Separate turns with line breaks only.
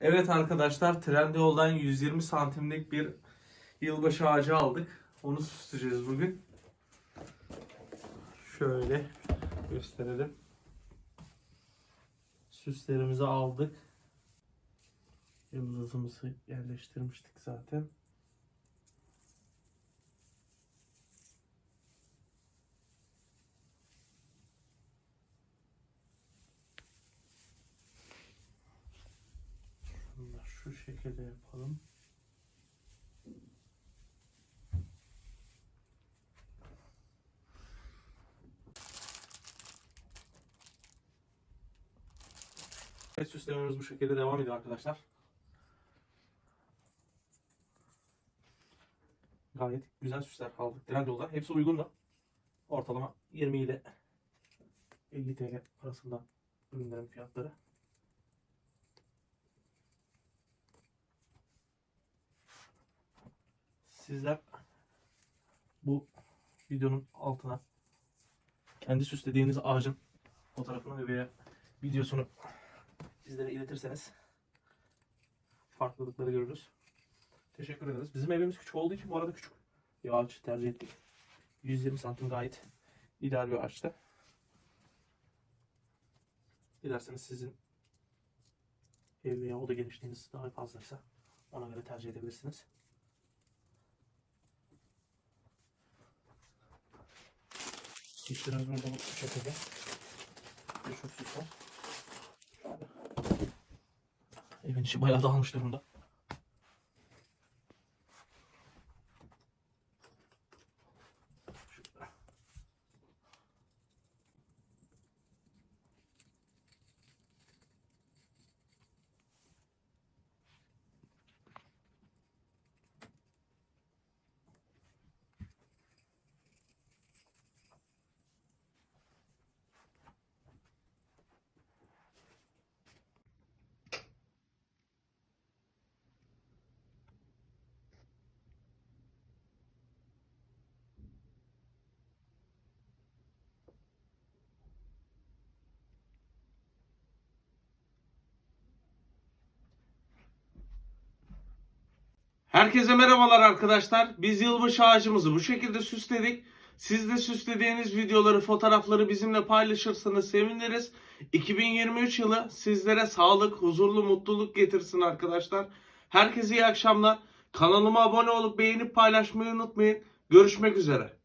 Evet arkadaşlar Trendyol'dan 120 santimlik bir yılbaşı ağacı aldık. Onu süsleyeceğiz bugün. Şöyle gösterelim. Süslerimizi aldık. Yıldızımızı yerleştirmiştik zaten. Şunu da şekilde yapalım. Evet süslememiz bu şekilde devam ediyor arkadaşlar. Gayet güzel süsler aldık. Trendyol'da. Hepsi uygun da. Ortalama 20 ile 50 TL arasında ürünlerin fiyatları. Sizler bu videonun altına kendi süslediğiniz ağacın fotoğrafını veya videosunu bizlere iletirseniz farklılıkları görürüz. Teşekkür ederiz. Bizim evimiz küçük olduğu için bu arada küçük bir ağaç tercih ettik. 120 santim gayet ideal bir ağaçta. Dilerseniz sizin ev veya oda genişliğiniz daha fazlaysa ona göre tercih edebilirsiniz. Dişlerimiz burada bu şekilde. Şu süsler. Evin içi bayağı dağılmış durumda. Herkese merhabalar arkadaşlar. Biz yılbaşı ağacımızı bu şekilde süsledik. Siz de süslediğiniz videoları, fotoğrafları bizimle paylaşırsanız seviniriz. 2023 yılı sizlere sağlık, huzurlu, mutluluk getirsin arkadaşlar. Herkese iyi akşamlar. Kanalıma abone olup beğenip paylaşmayı unutmayın. Görüşmek üzere.